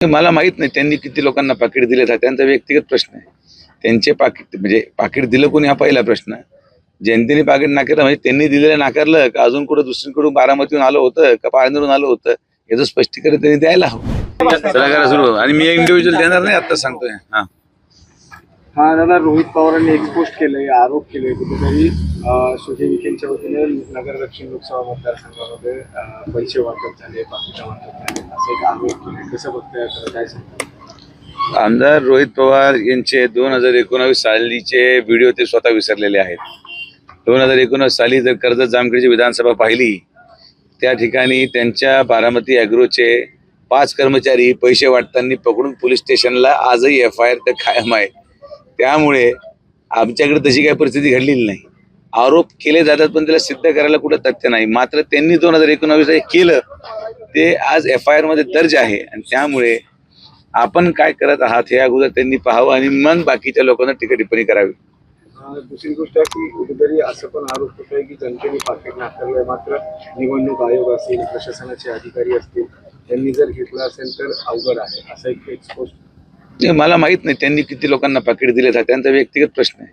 मला माहीत नाही त्यांनी किती लोकांना पाकिट दिले हा त्यांचा व्यक्तिगत प्रश्न आहे त्यांचे पाकिट म्हणजे पाकिट दिलं कोणी हा पहिला प्रश्न जनतेने पाकिट नाकारलं म्हणजे त्यांनी दिलेलं नाकारलं का अजून कुठं दुसरीकडून बारामतीहून आलं होतं का पाळनेरून आलं होतं याचं स्पष्टीकरण त्यांनी द्यायला हवं सुरू आणि मी इंडिव्हिज्युअल देणार नाही आता सांगतोय हा हा दादा रोहित पवारांनी एक्सपोस्ट केलंय आरोप केले कुठेतरी सुजय विखेंच्या वतीने नगर दक्षिण लोकसभा मतदारसंघामध्ये पैसे वाटप झाले बाकीच्या वाटप झाले असं एक आरोप केले कसं बघताय काय सांगता? आमदार रोहित पवार यांचे दोन हजार एकोणावीस सालीचे व्हिडिओ ते स्वतः विसरलेले आहेत. दोन हजार एकोणावीस साली जर कर्जत जामखेडची विधानसभा पाहिली त्या ठिकाणी त्यांच्या बारामती अॅग्रोचे पाच कर्मचारी पैसे वाटताना पकडून पोलीस स्टेशनला आजही एफ आय आर तर कायम आहे त्यामुळे आमच्याकडे तशी काही परिस्थिती घडलेली नाही. आरोप केले जातात पण त्याला सिद्ध करायला कुठं तथ्य नाही. मात्र त्यांनी दोन हजार एकोणावीस केलं. ते आज एफ आय आरमध्ये दर्ज आहे. आणि त्यामुळे आपण काय करत आहात हे अगोदर त्यांनी पाहावं आणि मग बाकीच्या लोकांना टीका टिप्पणी करावी. दुसरी गोष्ट आहे की कुठेतरी असं पण आरोप होत आहे की जनतेने पाकिट नाकारलंय. मात्र निवडणूक आयोग असेल प्रशासनाचे अधिकारी असतील त्यांनी जर घेतलं असेल तर अवघड आहे. असं एक एक्सपोज ते मला माहीत नाही त्यांनी किती लोकांना पाकिट दिले. हा त्यांचा व्यक्तिगत प्रश्न आहे.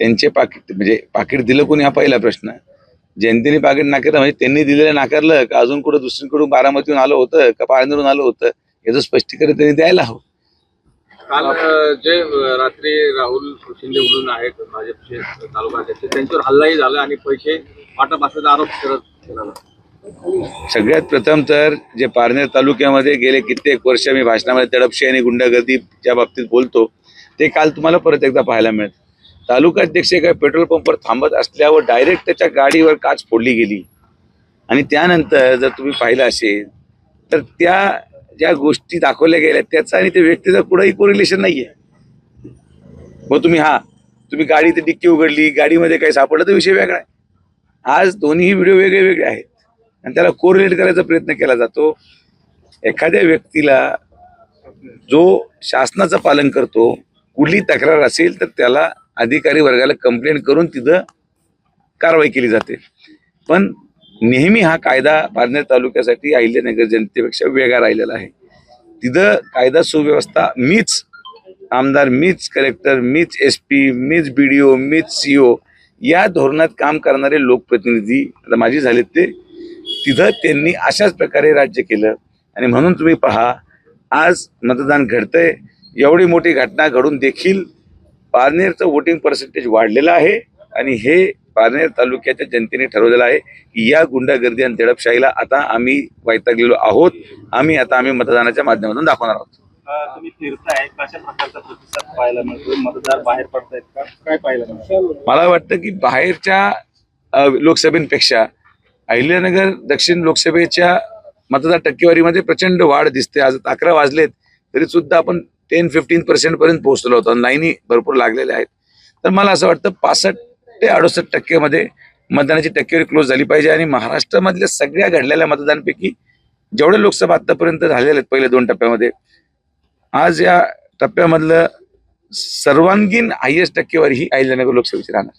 त्यांचे पाकिट म्हणजे पाकिट दिलं कोणी? हा पहिला प्रश्न जनतेने पाकिट नाकारलं म्हणजे त्यांनी दिलेलं नाकारलं का अजून कुठं दुसरीकडून बारामतीहून आलं होतं का पाळनेरून आलं होतं? याचं स्पष्टीकरण त्यांनी द्यायला हवं. काल जे रात्री राहुल शिंदे म्हणून आहेत भाजपचे तालुका अध्यक्ष त्यांच्यावर हल्लाही झाला आणि पैसे वाटप असल्याचा आरोप करत सगळ्यात प्रथम तर जे पारनेर तालुक्यामध्ये गेले कित्येक वर्ष मी भाषणामध्ये तडपशी आणि गुंडागर्दीच्या बाबतीत बोलतो ते काल तुम्हाला परत एकदा पाहायला मिळत तालुका अध्यक्ष काय पेट्रोल पंपवर थांबत असल्यावर डायरेक्ट त्याच्या गाडीवर काच फोडली गेली. आणि त्यानंतर जर तुम्ही पाहिलं असेल तर त्या ज्या गोष्टी दाखवल्या गेल्या त्याचा आणि त्या व्यक्तीचा कुठंही कोरिलेशन आहे मग तुम्ही हा तुम्ही गाडी ते डिक्की उघडली गाडीमध्ये काही सापडलं तर विषय वेगळा आहे. आज दोन्ही व्हिडिओ वेगळे वेगळे आहेत. आणि त्याला कोरिलेट करायचा प्रयत्न केला जातो. एखाद्या व्यक्तीला जो शासनाचं पालन करतो कुठली तक्रार असेल तर त्याला अधिकारी वर्गाला कंप्लेंट करून तिथं कारवाई केली जाते. पण नेहमी हा कायदा पारनेर तालुक्यासाठी अहिल्यानगर जनतेपेक्षा वेगळा राहिलेला आहे. तिथं कायदा सुव्यवस्था मीच आमदार मीच कलेक्टर मीच एस पी मीच बी डी ओ मीच सी ओ या धोरणात काम करणारे लोकप्रतिनिधी आता माझी झालेत ते तिथं त्यांनी अशाच प्रकारे राज्य केलं. आणि म्हणून तुम्ही पहा आज मतदान घडतंय. एवढी मोठी घटना घडून देखील पारनेरचं वोटिंग पर्सेंटेज वाढलेलं आहे. आणि हे पारनेर तालुक्याच्या जनतेने ठरवलेलं आहे की या गुंडागर्दी आणि दडपशाहीला आता आम्ही वैतागलेलो आहोत. आम्ही आता आम्ही मतदानाच्या माध्यमातून दाखवणार आहोत. तुम्ही फिरताय. कशा प्रकारचा प्रतिसाद पाहायला मिळतो मतदार बाहेर पडतायत का? काय पाहायला मिळतं मला वाटतं की बाहेरच्या लोकसभेपेक्षा अहिल्यानगर दक्षिण लोकसभेच्या मतदार टक्केवारीमध्ये प्रचंड वाढ दिसते. आज अकरा वाजलेत तरी सुद्धा आपण टेन फिफ्टीन पर्सेंटपर्यंत पोहोचलो होतो. आणि लाईनी भरपूर लागलेल्या आहेत. तर मला असं वाटतं पासष्ट ते अडुसष्ट टक्केमध्ये मतदानाची टक्केवारी क्लोज झाली पाहिजे आणि महाराष्ट्रामधल्या सगळ्या घडलेल्या मतदानपैकी जेवढे लोकसभा आत्तापर्यंत झालेले आहेत पहिल्या दोन टप्प्यामध्ये आज या टप्प्यामधलं सर्वांगीण हायएस्ट टक्केवारी ही अहिल्यानगर लोकसभेची राहणार.